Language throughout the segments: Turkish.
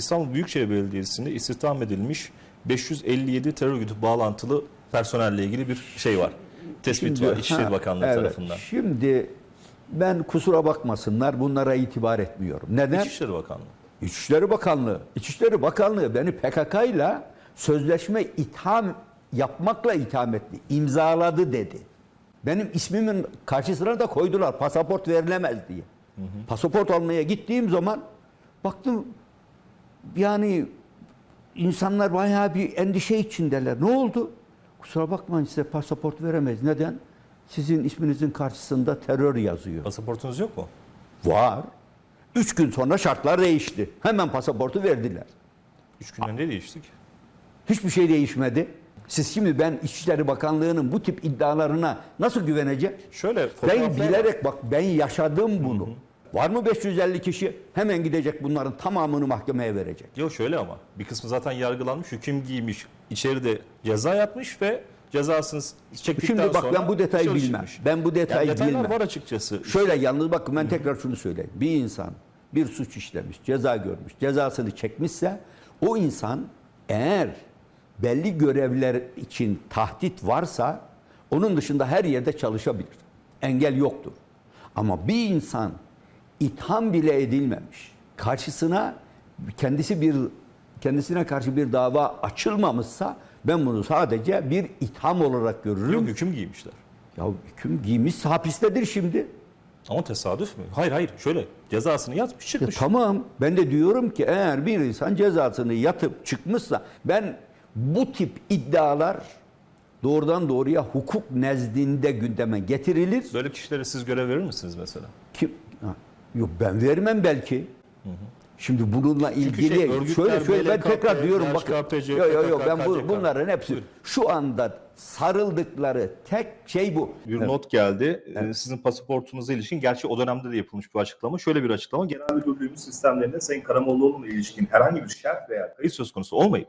İstanbul Büyükşehir Belediyesi'nde istihdam edilmiş 557 terör örgütü bağlantılı personelle ilgili bir şey var. Tespit Şimdi- var İçişleri ha, Bakanlığı evet. tarafından. Şimdi ben kusura bakmasınlar bunlara itibar etmiyorum. Neden? İçişleri Bakanlığı. İçişleri Bakanlığı. İçişleri Bakanlığı beni PKK ile sözleşme itham yapmakla itham etti. İmzaladı dedi. Benim ismimin karşısına da koydular pasaport verilemez diye. Pasaport almaya gittiğim zaman baktım yani insanlar bayağı bir endişe içindeler. Ne oldu? Kusura bakmayın size pasaport veremeyiz. Neden? Sizin isminizin karşısında terör yazıyor. Pasaportunuz yok mu? Var. Üç gün sonra şartlar değişti. Hemen pasaportu verdiler. Üç günden ne değiştik? Hiçbir şey değişmedi. Siz şimdi ben İçişleri Bakanlığı'nın bu tip iddialarına nasıl güveneceğim? Şöyle Ben bilerek bak ben yaşadım bunu. Var mı 550 kişi? Hemen gidecek bunların tamamını mahkemeye verecek. Yok şöyle ama bir kısmı zaten yargılanmış, hüküm giymiş, içeride ceza yatmış ve cezasını çektikten Şimdi bak sonra ben bu detayı dışarı bilmem. Ben bu detayı yani detaylar bilmem. var açıkçası. Şöyle yalnız bakın ben tekrar şunu söyleyeyim. Bir insan bir suç işlemiş, ceza görmüş, cezasını çekmişse o insan eğer belli görevler için tahdit varsa onun dışında her yerde çalışabilir. Engel yoktur. Ama bir insan itham bile edilmemiş, karşısına kendisi bir kendisine karşı bir dava açılmamışsa ben bunu sadece bir itham olarak görürüm. Yok hüküm giymişler. Ya hüküm giymiş hapistedir şimdi. Ama tesadüf mü? Hayır hayır şöyle cezasını yatmış Ya çıkmış. tamam ben de diyorum ki eğer bir insan cezasını yatıp çıkmışsa ben bu tip iddialar doğrudan doğruya hukuk nezdinde gündeme getirilir. Böyle kişilere siz görev verir misiniz mesela? Kim? Ha, Yok ben vermem belki. Şimdi bununla ilgili şey, örgütler, şöyle şöyle ben tekrar diyorum bakın. Yok yok yok ben bu, bunların hepsi Buyurun. şu anda sarıldıkları tek şey bu. Bir not geldi. Ee, Sizin pasaportunuza ilişkin, gerçi o dönemde de yapılmış bir açıklama. Şöyle bir açıklama. Genel Müdürlüğümüz sistemlerinde Sayın Karamollaoğlu'na ilişkin herhangi bir şart veya kayıt söz konusu olmayıp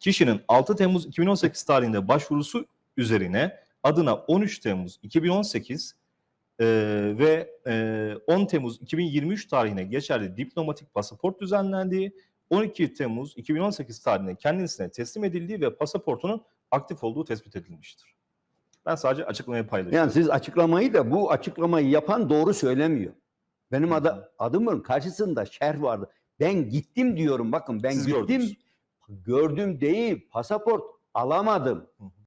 kişinin 6 Temmuz 2018 tarihinde başvurusu üzerine adına 13 Temmuz 2018 e, ve e, 10 Temmuz 2023 tarihine geçerli diplomatik pasaport düzenlendiği, 12 Temmuz 2018 tarihinde kendisine teslim edildiği ve pasaportunun aktif olduğu tespit edilmiştir. Ben sadece açıklamayı paylaşıyorum. Yani siz açıklamayı da bu açıklamayı yapan doğru söylemiyor. Benim adı, adımın karşısında şerh vardı. Ben gittim diyorum bakın ben Siz gittim. gördünüz. Gördüm değil pasaport alamadım. Hı hı.